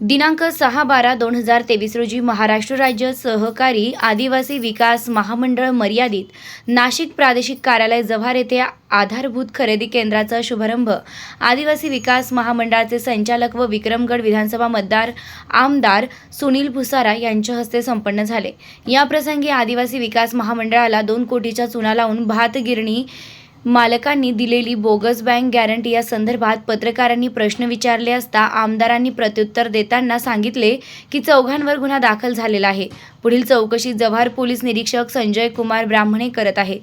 दिनांक सहा बारा दोन हजार तेवीस रोजी महाराष्ट्र राज्य सहकारी आदिवासी विकास महामंडळ मर्यादित नाशिक प्रादेशिक कार्यालय जव्हार येथे आधारभूत खरेदी केंद्राचा शुभारंभ. आदिवासी विकास महामंडळाचे संचालक व विक्रमगड विधानसभा मतदार आमदार सुनील भुसारा यांच्या हस्ते संपन्न झाले. याप्रसंगी आदिवासी विकास महामंडळाला दोन कोटीच्या चुना लावून भात गिरणी मालकांनी दिलेली बोगस बँक गॅरंटी या संदर्भात पत्रकारांनी प्रश्न विचारले असता आमदारांनी प्रत्युत्तर देताना सांगितले की चौघांवर गुन्हा दाखल झालेला आहे. पुढील चौकशी जव्हार पोलीस निरीक्षक संजय कुमार ब्राह्मणे करत आहे.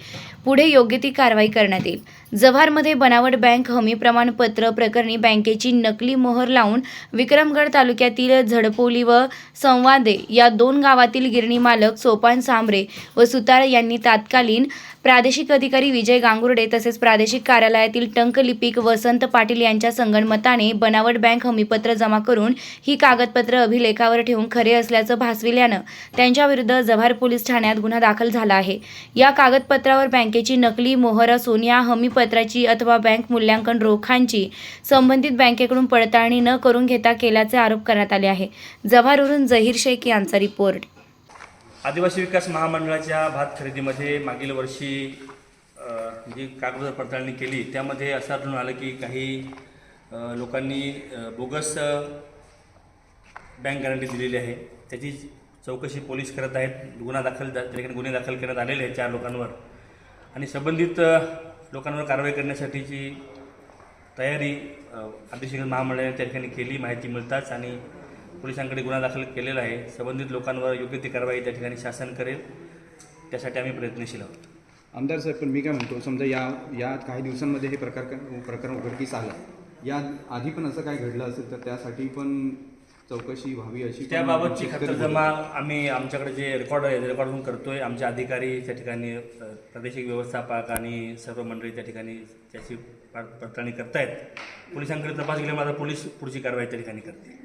पुढे योग्य ती कारवाई करण्यात येईल. जव्हारमध्ये बनावट बँक हमी प्रमाणपत्र प्रकरणी बँकेची नकली मोहर लावून विक्रमगड तालुक्यातील झडपोली व संवादे या दोन गावातील गिरणी मालक सोपान सांबरे व सुतार यांनी तात्कालीन प्रादेशिक अधिकारी विजय गांगुर्डे तसेच प्रादेशिक कार्यालयातील टंकलिपिक वसंत पाटील यांच्या संगणमताने बनावट बँक हमीपत्र जमा करून ही कागदपत्र अभिलेखावर ठेवून खरे असल्याचं भासविल्यानं त्यांच्याविरुद्ध जव्हार पोलीस ठाण्यात गुन्हा दाखल झाला आहे. या कागदपत्रावर बँकेची नकली मोहर असून या हमीपत्राची अथवा बँक मूल्यांकन रोखांची संबंधित बँकेकडून पडताळणी न करून घेता केल्याचे आरोप करण्यात आले आहे. जव्हारवरून जहीर शेख यांचा रिपोर्ट. आदिवासी विकास महामंडळाच्या भात खरेदीमध्ये मागील वर्षी जी कागद पडताळणी केली त्यामध्ये असं आढळून आलं की काही लोकांनी बोगस बँक गॅरंटी दिलेली आहे. त्याची चौकशी पोलीस करत आहेत. गुन्हा दाखल त्या ठिकाणी गुन्हे दाखल करण्यात आलेले आहेत चार लोकांवर. आणि संबंधित लोकांवर कारवाई करण्यासाठीची तयारी अभिषेक महामंडळाने त्या ठिकाणी केली माहिती मिळताच आणि पोलिसांकडे गुन्हा दाखल केलेला आहे. संबंधित लोकांवर योग्य ती कारवाई त्या ठिकाणी शासन करेल. त्यासाठी आम्ही प्रयत्नशील आहोत. आमदार साहेब पण मी काय म्हणतो समजा या या काही दिवसांमध्ये हे प्रकार प्रकरण उघडकीस आलं. या आधी पण असं काय घडलं असेल तर त्यासाठी पण चौकशी व्हावी अशी त्याबाबतची खातरजमा आम्ही आमच्याकडे जे रेकॉर्ड आहे रेकॉर्ड म्हणून करतोय. आमचे अधिकारी त्या ठिकाणी प्रादेशिक व्यवस्थापक आणि सर्व मंडळी त्या ठिकाणी त्याची पडताळणी करतायत. पोलिसांकडे तपास केल्यामुळे आता पोलीस पुढची कारवाई त्या ठिकाणी करते